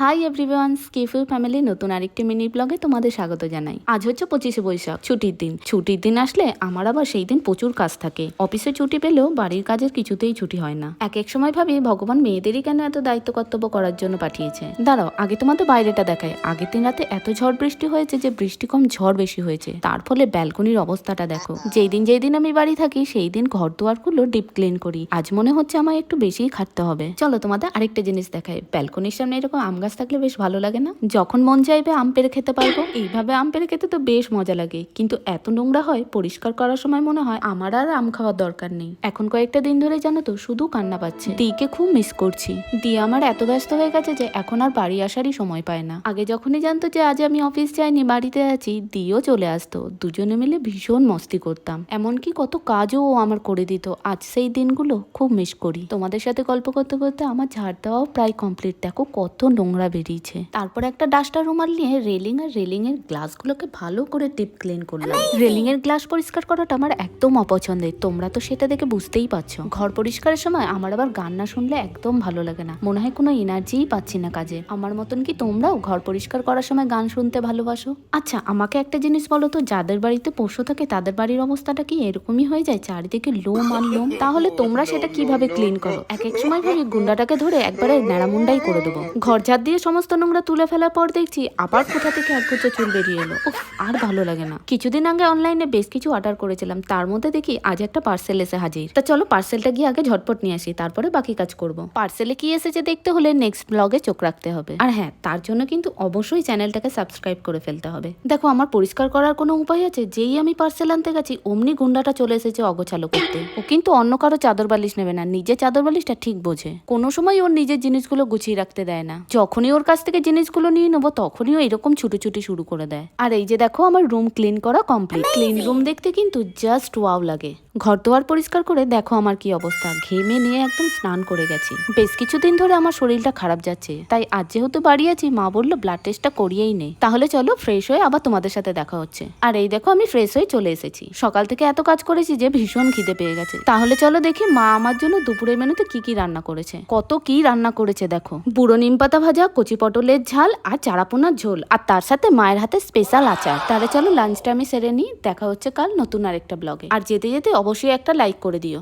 Hi everyone স্কিফুল family নতুন আরেকটি mini ব্লগে তোমাদের স্বাগত জানাই। আজ হচ্ছে পঁচিশে বৈশাখ, ছুটির দিন। ছুটির দিন আসলে আমার আবার সেই দিন প্রচুর কাজ থাকে। অফিসে ছুটি পেলেও বাড়ির কাজের কিছুতেই ছুটি হয় না। এক এক সময় ভাবি, ভগবান মেয়েদেরই কেন এত দায়িত্ব কর্তব্য করার জন্য পাঠিয়েছে? দাঁড়াও, আগে তোমাদের বাইরেটা দেখায় আগের দিন রাতে এত ঝড় বৃষ্টি হয়েছে যে বৃষ্টি কম ঝড় বেশি হয়েছে। তার ফলে ব্যালকনির অবস্থাটা দেখো। যেই দিন যেই দিন আমি বাড়ি থাকি সেই দিন ঘর দুয়ারগুলো ডিপ ক্লিন করি। আজ মনে হচ্ছে আমায় একটু বেশিই খাটতে হবে। চলো তোমাদের আরেকটা জিনিস দেখায় ব্যালকনির সামনে এরকম আম গাছ থাকলে বেশ ভালো লাগে না? যখন মন চাইবে আম পেড়ে খেতে পারব। এইভাবে আম পেড়ে খেতে তো বেশ মজা লাগে। কিন্তু এত নোংরা হয়, পরিষ্কার করার সময় মনে হয় আমার আর আম খাওয়ার দরকার নেই। এখন কয়েকটা দিন ধরে জানো তো, শুধু কান্না পাচ্ছে। দিকে খুব মিস করছি। দি আমার এত ব্যস্ত হয়ে গেছে যে এখন আর বাড়ি আসারই সময় পায় না। আগে যখনই জানতো যে আজ আমি অফিস যাইনি, বাড়িতে আছি, দিও চলে আসতো। দুজনে মিলে ভীষণ মস্তি করতাম। এমনকি কত কাজও ও আমার করে দিত। আজ সেই দিনগুলো খুব মিস করি। তোমাদের সাথে গল্প করতে করতে আমার ঝাড় দেওয়াও প্রায় কমপ্লিট দেখো কত নোংরা বেরিয়েছে। তারপর একটা ডাস্টার রুমাল নিয়ে রেলিং আর রেলিং এর গ্লাসগুলোকে ভালো করে টিপ ক্লিন করলাম। রেলিং এর গ্লাস পরিষ্কার করাটা আমার একদম অপছন্দের। তোমরা তো সেটা দেখে বুঝতেই পারছ। ঘর পরিষ্কারের সময় আমার আবার গান না শুনলে একদম ভালো লাগে না। মনে হয় কোনো এনার্জিই পাচ্ছি না কাজে। আমার মতন কি তোমরাও ঘর পরিষ্কার করার সময় গান শুনতে ভালোবাসো? আচ্ছা আমাকে একটা জিনিস বলো তো যাদের বাড়িতে পশু থাকে তাদের বাড়ির অবস্থাটা কি এরকমই হয়ে যায়? চারিদিকে লোম আর লোম? তাহলে তোমরা সেটা কীভাবে ক্লিন করো? এক এক সময় ভাবি গুন্ডাটাকে ধরে একবারে ন্যাড়ামুন্ডাই করে দেবো। ঘর ঝাড় দিয়ে সমস্ত নোংরা তুলে ফেলার পর দেখছি আবার কোথা থেকে এক গুচ্ছ চুল বেরিয়ে এলো। আর ভালো লাগে না। কিছুদিন আগে অনলাইনে বেশ কিছু অর্ডার করেছিলাম। তার মধ্যে দেখি আজ একটা পার্সেল এসে হাজির। তা চলো পার্সেলটা গিয়ে আগে ঝটপট নিয়ে আসি, তারপরে বাকি কাজ করব। পার্সেলে কি এসেছে দেখতে হলে নেক্সট ব্লগে চোখ রাখতে হবে। আর হ্যাঁ তার জন্য কিন্তু অবশ্যই চ্যানেলটাকে সাবস্ক্রাইব করে ফেলতে হবে। দেখো, আমার পরিষ্কার করার কোনো উপায় আছে? যেই আমি পার্সেল আনতে গেছি, অমনি গুন্ডাটা চলে এসেছে অগোছালো করতে। ও কিন্তু অন্য কারও চাদর বালিশ নেবে না, নিজের চাদর বালিশটা ঠিক বোঝে। কোনো সময় ওর নিজের জিনিসগুলো গুছিয়ে রাখতে দেয় না। যখনই ওর কাছ থেকে জিনিসগুলো নিয়ে নেব তখনই ও এরকম ছুটোছুটি শুরু করে দেয়। আর এই যে দেখো আমার রুম ক্লিন করা কমপ্লিট ক্লিন রুম দেখতে কিন্তু জাস্ট ওয়াও লাগে। ঘর দোয়ার পরিষ্কার করে দেখো আমার কি অবস্থা। ঘেমে নিয়ে একদম স্নান করে গেছি। বেশ কিছুদিন ধরে আমার শরীরটা খারাপ যাচ্ছে। তাই আজ যেহেতু বাড়ি আছি, মা বলল ব্লাড টেস্টটা করিয়েই নেই তাহলে চলো ফ্রেশ হয়ে আবার তোমাদের সাথে দেখা হচ্ছে। আর এই দেখো আমি ফ্রেশ হয়ে চলে এসেছি। সকাল থেকে এত কাজ করেছি যে ভীষণ খিদে পেয়ে গেছে। তাহলে চলো দেখি মা আমার জন্য দুপুরের মেনুতে কি কি রান্না করেছে। কত কি রান্না করেছে দেখো। বুড়ো নিম পাতা ভাজা, কচি পটলের ঝাল, আর চারাপোনার ঝোল, আর তার সাথে মায়ের হাতে স্পেশাল আচার। তাহলে চলো লাঞ্চটা আমি সেরে নিই। দেখা হচ্ছে কাল নতুন আরেকটা ব্লগে আর যেতে যেতে অবশ্যই একটা লাইক করে দিও।